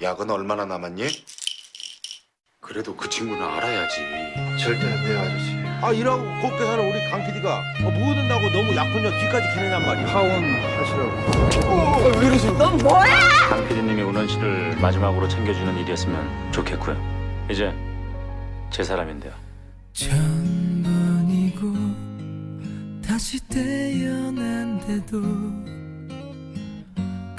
약은 얼마나 남았니? 그래도 그 친구는 알아야지. 절대 안 돼요 아저씨 아 일하고 곱게 사는 우리 강 PD가 어, 뭐든다고 너무 약혼녀 뒤까지 기내냔 말이야. 하원하시라고 왜 이러세요? 강 PD님이 운원 씨를 마지막으로 챙겨주는 일이었으면 좋겠고요. 이제 제 사람인데요. 천번이고 다시 태어난데도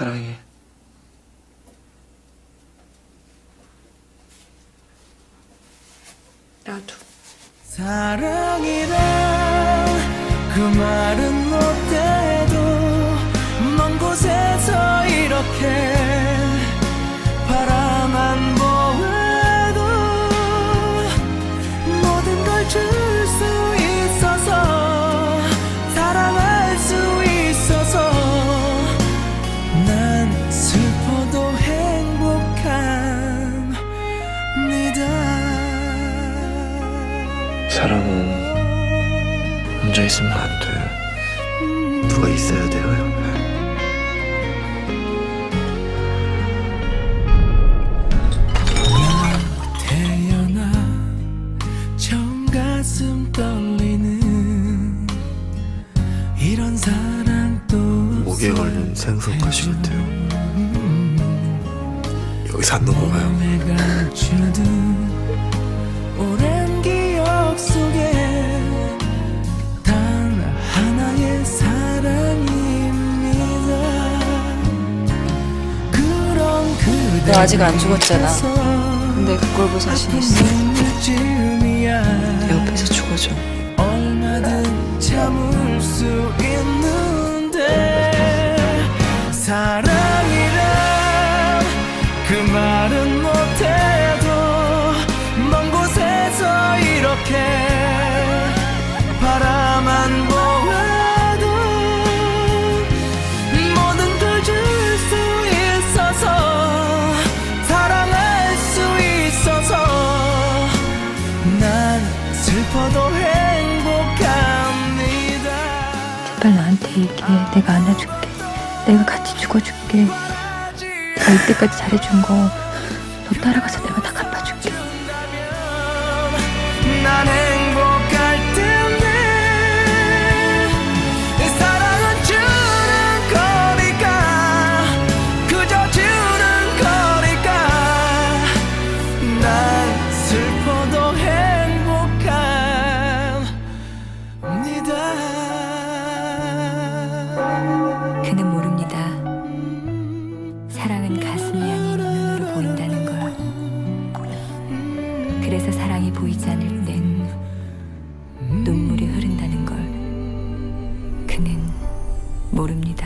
사랑해 나도. 사랑이란 그 말은 못해 사랑은 혼자 있으면 안 돼. 누가 있어야 돼요 옆에 태어나 처음 가슴 떨리는 이런 사랑 또 목에 걸린 생선가시 같아요. 여기서 안 넘어가요 속에 단 하나의 사랑입니다 그런 그대 너 아직 안 죽었잖아. 근데 그걸 볼 자신 있어. 내 옆에서 죽어줘. 얘기해. 내가 안아줄게. 내가 같이 죽어줄게. 내가 이때까지 잘해준 거 너 따라가서 내가 가슴이 아닌 눈으로 보인다는 걸. 그래서 사랑이 보이지 않을 땐 눈물이 흐른다는 걸. 그는 모릅니다.